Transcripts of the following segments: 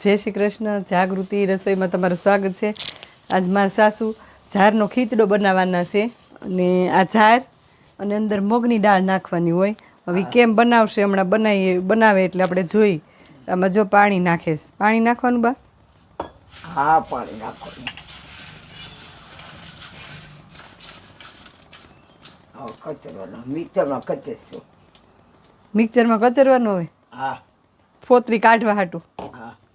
જય શ્રી કૃષ્ણ જાગૃતિ રસોઈમાં તમારું સ્વાગત છે. આજ મારા સાસુ ઝારનો ખીચડો બનાવવાના છે અને આ ઝાર અને અંદર મગની દાળ નાખવાની હોય. હવે કેમ બનાવશે હમણાં બનાવીએ બનાવે એટલે આપણે જોઈ. આમાં જો પાણી નાખે પાણી નાખવાનું બા? હા પાણી નાખવાનું. મિક્સરમાં મિક્સરમાં કચરવાનું હોય? હા. ફોતરી કાઢવા હાટું.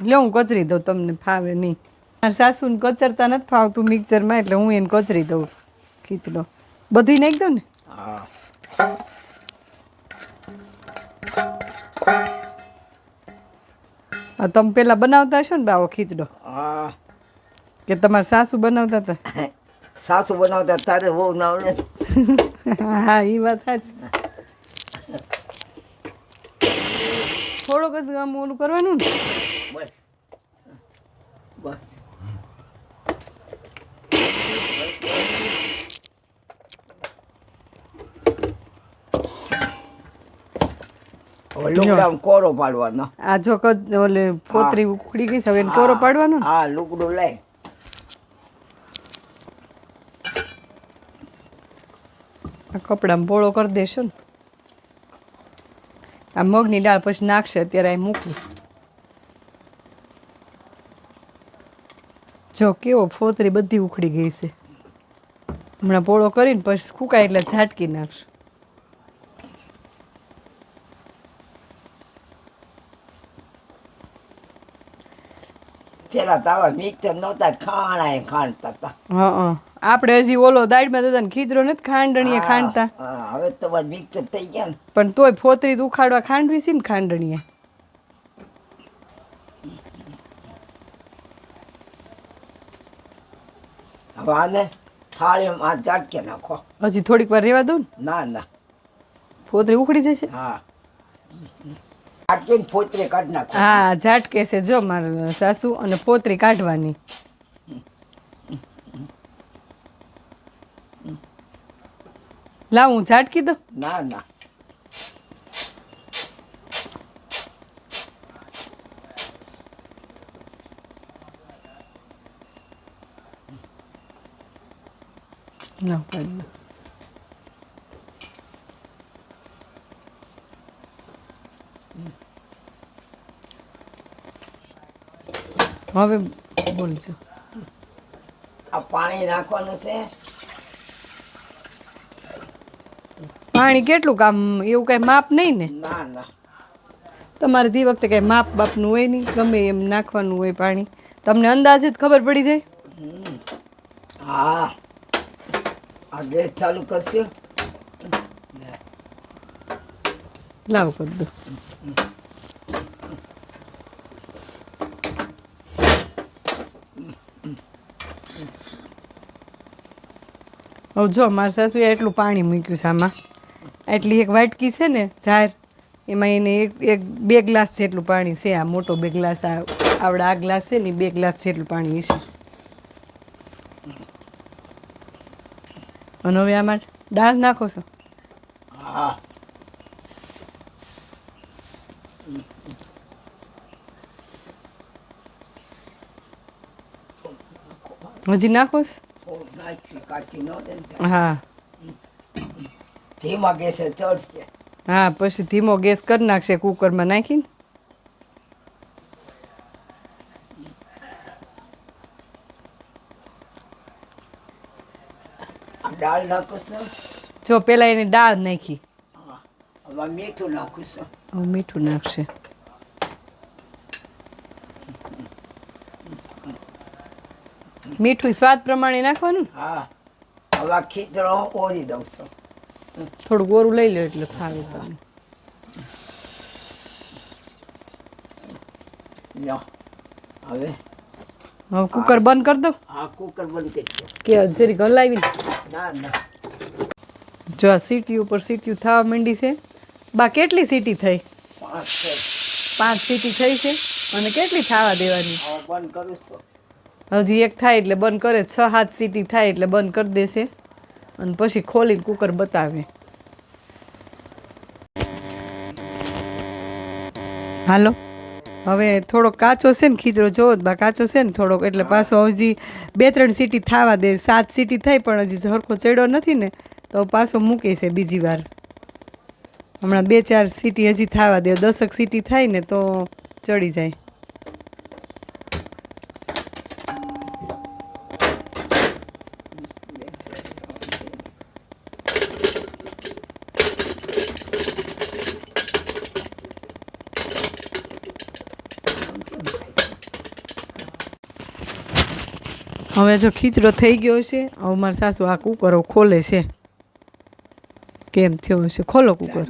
લે હું કચરી દઉં તમને ફાવે નહીં. મારા સાસુને કચરતા નથી ફાવતું મિક્સરમાં એટલે હું એને કચરી દઉં. ખીચડો બધું નાખી દઉં ને? હા. તમે પેલા બનાવતા હશો ને બાવો ખીચડો? હા. કે તમારા સાસુ બનાવતા હતા? સાસુ બનાવતા તારે બહુ ના આવડે. હા એ વાત સાચી. થોડોક જ આમ ઓલું કરવાનું ને? બસ. બસ કોરો પાડવાનો. આ જો કદ ઓલે પોતરી ઉખડી ગઈ છે હવે કોરો પાડવાનો હા લુગડું લઈ. આ કપડામાં પોળો કરી દેશો ને. આ મગની દાળ પછી નાખશે અત્યારે અહીં મૂકવું જો કેવો ફોતરી બધી ઉખડી ગઈ છે. હમણાં પોળો કરીને પછી ફૂકાય એટલે ઝાટકી નાખશું. પેલા તાવા મિક્સર નહોતા ખાણા ખાંડતા હતા હા આપણે હજી ઓલો દાળમાં ને ખીચરો નથી ખાંડણીએ ખાંડતા. હવે તો મિક્સર થઈ ગયા ને. પણ તોય ફોતરી ઉખાડવા ખાંડવી છે ને ખાંડણીએ. હવે આને થાળીમાં ઝાટકે નાખો. હજી થોડીક વાર રહેવા દઉં ના? ના ફોતરી ઉખડી જશે? હા. ઝાટકીને ફોતરી કાઢી નાખો. હા ઝાટકે છે જો મારા સાસુ અને ફોતરી કાઢવાની. લાવ હું ઝાટકી દઉં ના ના. કાઢી દઉં. હવે બોલજો આ પાણી નાખવાનું છે પાણી કેટલું કામ? એવું કઈ માપ નહીં ને? ના ના. તમારે દી વખતે કઈ માપ બાપનું હોય નહીં? ગમે એમ નાખવાનું હોય પાણી. તમને અંદાજે જ ખબર પડી જાય. હા. આ ગેસ ચાલુ કરશો? લાવ કરી દો. હવે જો, મારા સાસુએ એટલું પાણી મૂક્યું છે આમાં. એટલી એક વાટકી છે ને જાર, એમાં એને એક એક, બે ગ્લાસ જેટલું પાણી છે. આ મોટો બે ગ્લાસ આવડા આ ગ્લાસ છે ને બે ગ્લાસ જેટલું પાણી છે અને હવે આમાં દાળ નાખો છો. હા. હજી નાખો છો? થોડું નાખી કાચી ન દે ને. હા. ધીમો ગેસે ચડશે. હા પછી ધીમો ગેસ કરી નાખશે કુકરમાં નાખીને. દાળ નાખું છું. જો પેલા એની દાળ નાખી. હા હવે મીઠું નાખું છું. હવે મીઠું નાખશે. મીઠું સ્વાદ પ્રમાણે નાખવાનું? હા હવે ખીચડો ઓરી દઉં છું. થોડું ગોરું લઈ લો એટલે ફાવે તમને. હવે. હવે કુકર બંધ કરી દો હા કુકર બંધ કરી દો. કે જરી હલાવી ના ના. જો આ સીટી ઉપર સીટી થવા માંડી છે. બા કેટલી સીટી થઈ? પાંચ સીટી થઈ છે. અને કેટલી થવા દેવાની? બંધ કરું છું. હજી એક થાય એટલે બંધ કરે. છ સાત સીટી થાય એટલે બંધ કરી દેશે. અને પછી ખોલીને કુકર બતાવે. હાલો. હવે થોડોક કાચો છે ને ખીચડો જોવો બા કાચો છે ને થોડોક, એટલે પાછો હજી બે ત્રણ સીટી થવા દે, સાત સીટી થઈ પણ હજી સરખો ચડ્યો નથી ને, તો પાછો મૂકે છે બીજી વાર. હમણાં બે ચાર સીટી હજી થવા દે, દસક સીટી થાય ને તો ચડી જાય. હવે જો ખીચડો થઈ ગયો છે હવે મારા સાસુ આ કુકરો ખોલે છે કેમ થયો હશે ખોલો કુકર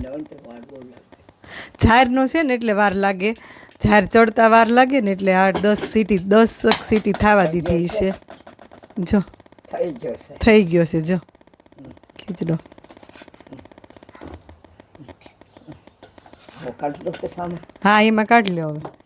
ઝારનો છે ને એટલે વાર લાગે ઝાર ચડતા વાર લાગે ને એટલે આઠ દસ સીટી દસ સીટી થવા દીધી છે જો થઈ ગયો છે જો ખીચડો હા એમાં કાઢી લો હવે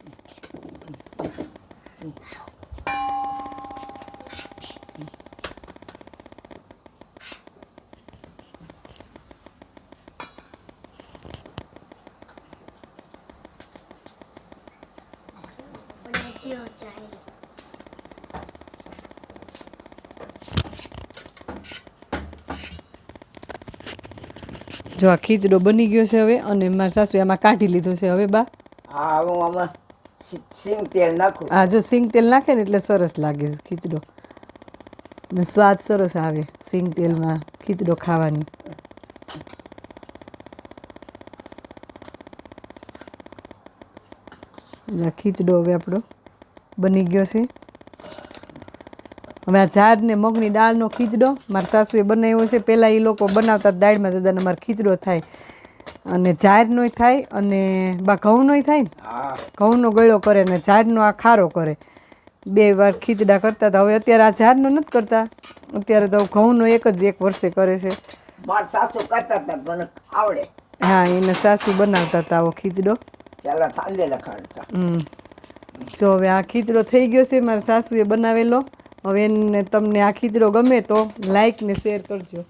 જો આ ખીચડો બની ગયો છે હવે અને મારા સાસુ એમાં કાઢી લીધો છે હવે બા. હા હું આમાં સિંગ તેલ નાખું. આ જો સિંગ તેલ નાખે ને એટલે સરસ લાગે છે ખીચડો. ને સ્વાદ સરસ આવે સિંગ તેલમાં ખીચડો ખાવાની. આ ખીચડો હવે આપણો બની ગયો છે. હવે આ ઝાડ ને મગની દાળનો ખીચડો મારા સાસુએ બનાવ્યો છે. પહેલાં એ લોકો બનાવતા દાળમાં દાદાને મારો ખીચડો થાય. અને ઝાડનોય થાય અને બા ઘઉંનોય થાય ને? ઘઉંનો ગળ્યો કરે ને ઝાડનો આ ખારો કરે. બે વાર ખીચડા કરતા હતા. હવે અત્યારે આ ઝાડનો નથી કરતા. અત્યારે તો ઘઉંનો એક જ એક વર્ષે કરે છે. સાસુ કરતા હતા મને આવડે. હા એને સાસુ બનાવતા હતા આવો ખીચડો. ખાડતા હમ. જો હવે આ ખીચડો થઈ ગયો છે મારા સાસુએ બનાવેલો. હવે તમને આ ખીચડો ગમે તો લાઈક ને શેર કરજો.